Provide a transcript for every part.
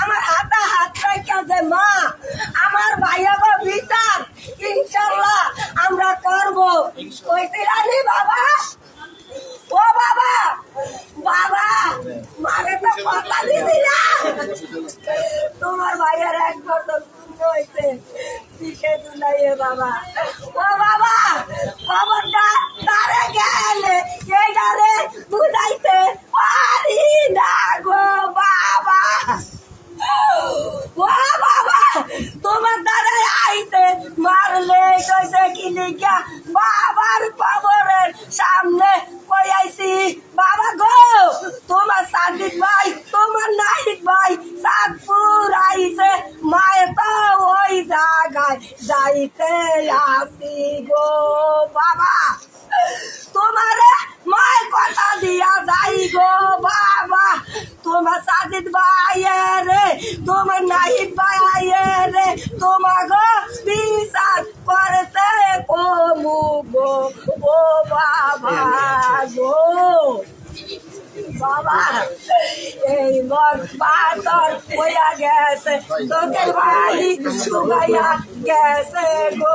আমার হাতে হাত রেখে ইনশাল্লাহ আমরা করব। কইছিলা নি বাবা, ও বাবা বাবা, মারে তোমার ভাইয়ার এক বছর হয়েছে বাবা খবরটা তারে গেলে এটারে বুঝাইতে পারি না গো বাবা ও বাবা তোমার দ্বারা আইতে মারলে কইছে কি লিখা বাবার কবরের সামনে কই আইছি বাবা গো তোমার সাদিক ভাই তোমার নাহিক ভাই সাতপুর আইছে মায়ে তো ওই জায়গায় যাইতে আসি গো বাবা। তোমারে মায় কথা দিয়া যাই গো বাবা। তোমার সাজিদ ভাই রে, তোমার নাহিদ ভাই রে তোমার গো বিচার করতে কমু গো, ও বাবা গো। বাবা। এই পাতর হইয়া গেছে। তোকে বাড়ি শুকাইয়া গেছে গো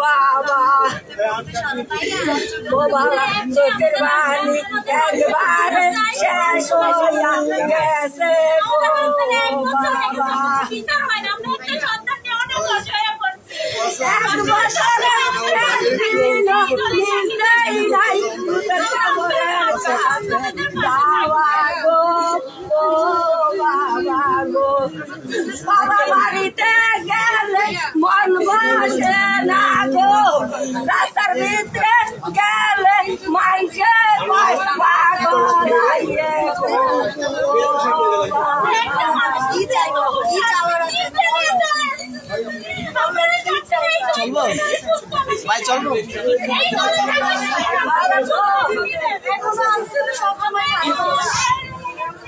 বাবা। ও বাবা, চোখের বাণী একবারে শেষ হইয়া গেছে গো বাবা। এক বাড়িতে গেলে মন বসে না গো। রাস্তার ভিতরে গেলে চলবো ভাই তোমার ভাইয়া আনামা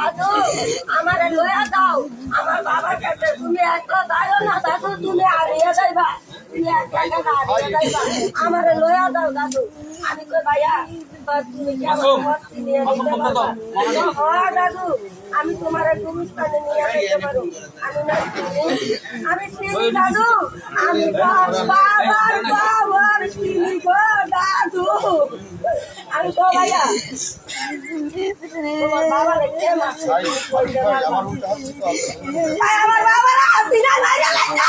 দাদু আমারে লয়া দাও। আমার বাবার কাছে তুমি একটা দাও না দাদু তুমি হারিয়ে যাইবা। তুমি একা একা হারিয়ে যাইবা? আমারে লয়া দাও দাদু। আমি কই ভাইয়া তুমি কি আমার নিয়ে নিতে পারবা হ্যাঁ দাদু। আমি তোমার গুরুস্থানে নিয়ে যেতে পারো। আমি না আমি চিনি দাদু। আমি বাবার বাবার চিনি গো দাদু। আমি তো ভাইয়া তোমার বাবা লেগে ভাই আমার বাবারা সিনা মাইরা লাগছে।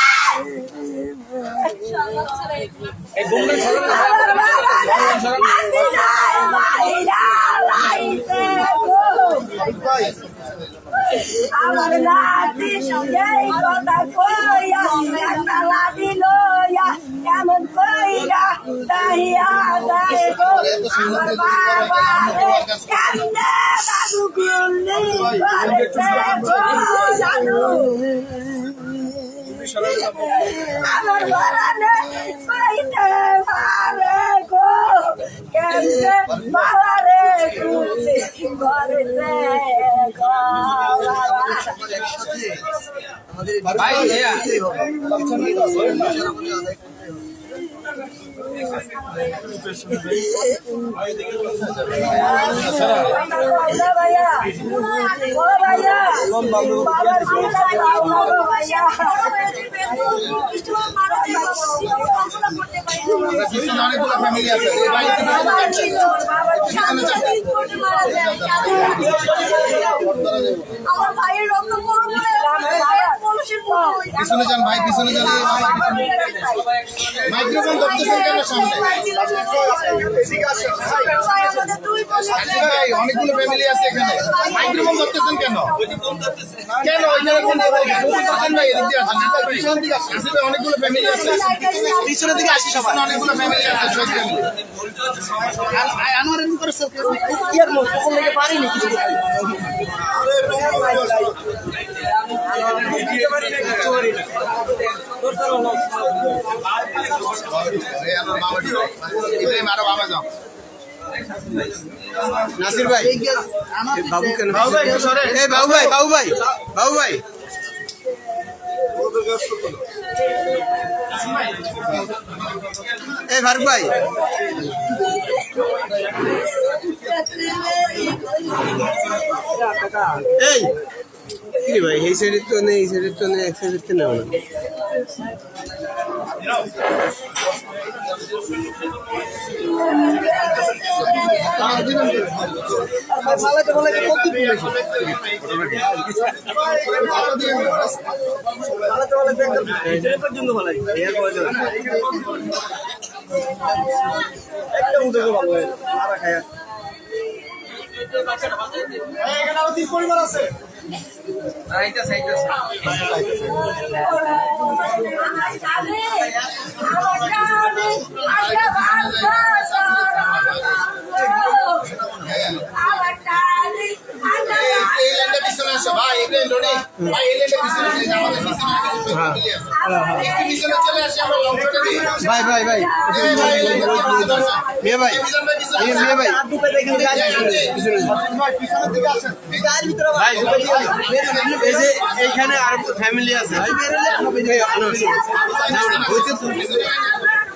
এই বোমটা সরান না। সিনা মাইরা লাইছে গো আমার নাতি এই কথা কইয়া একটা লাদি লইয়া কেমন কইরা তাহিয়া যায় গো আমার বাবা রে কান্দে দাদু গুলি করেছে গো দাদু আমার বারানে পাইতে পারে গো কেমনে বাবারে গুলি করেছে গো বাবা ভাই ভাইয়া ভাইয়া ভাইয়া আমার ভাইয়ের রক্ত করব পিছনে যান ভাই পিছনে যান। মাইক্রোফোন ধরতেছেন কেন সামনে? ভাই অনেকগুলো ফ্যামিলি আছে এখানে। মাইক্রোফোন ধরতেছেন কেন? কেন? ওইখানে কোন ধরতেছেন ভাই এদিক দিয়ে আসেন। পিছন দিকে আসেন। অনেকগুলো ফ্যামিলি আছে। পিছনের দিকে আসি সবাই। অনেকগুলো ফ্যামিলি আছে সব ফ্যামিলি আনোয়ারের কি আর মোট পারিনি কিছু এই আমার মামা ইব্রাহিম আরও বাবা যাও নাসির ভাই বাবু কেন এই বাবু ভাই বাবু ভাই বাবু ভাই। এই ফারুক ভাই। এই। কি ভাই এই সাইডের তো নেই এই সাইডের তো নেই এক সাইডের তো নেও না মালাতে বলে কত পর্যন্ত বলাই এর পরে একটা উঠে ভালো মারা খায় এখানে আরও তিন পরিবার আছে। আমার স্বামী আমার স্বামী আগে ভালোবাসা আমার স্বামী আগে এই এই ল্যান্ডে পিছনে আসো ভাই ভাই এই ল্যান্ডে পিছনে আসো আমাদের পিছনে কিছু ফ্যামিলি আছে একটু পিছনে চলে আসি আমরা লঞ্চটা দিই ভাই ভাই ভাই মিয়া মিয়া এই যে এইখানে আর ফ্যামিলি আছে ভাই বেরোলে আমার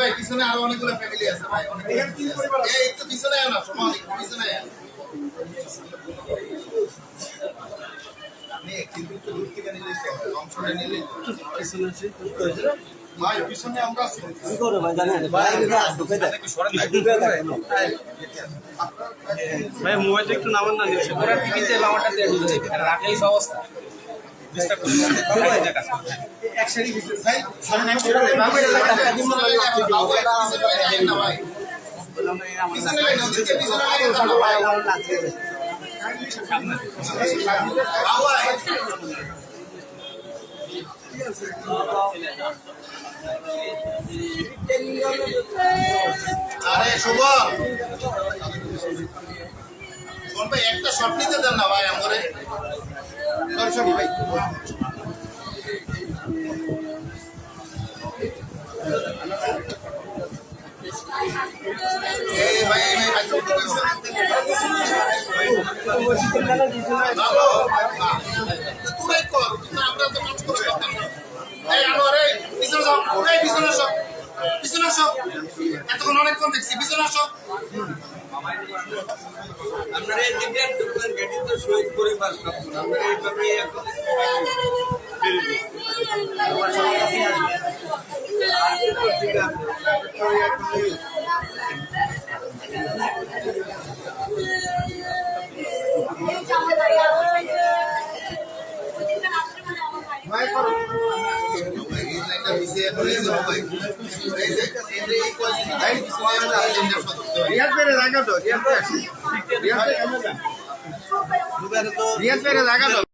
ভাই পিছনে আরও অনেকগুলো ফ্যামিলি আছে ভাই অনেক এই একটু পিছনে সময় পিছনে আয়। নে, কিন্তু একটু দূর থেকে নিলে তো হয়, অংশটা নিলে ভাই পিছনে আমরা আছি। ভাই মোবাইলটা একটু নামান না নিচ্ছে ওরা টিভিতে দিল রাখলেই অবস্থা। আরে শুভ। শোন ভাই একটা শট নিতে দেন না ভাই আমারে। আমরা তো কাজ করে করতাম না। এই আনোয়ার পিছনে যাও এই পিছনে আসো পিছনে আসো এতক্ষণ অনেকক্ষণ দেখছি পিছনে আসো আপনারা এই দিকের দোকান গেটি তো শহীদ পরিবার সব আপনারা এইভাবে এখন ভাই রিয়াজ পেরে জায়গা তো রিয়াজ পেরে জায়গা তো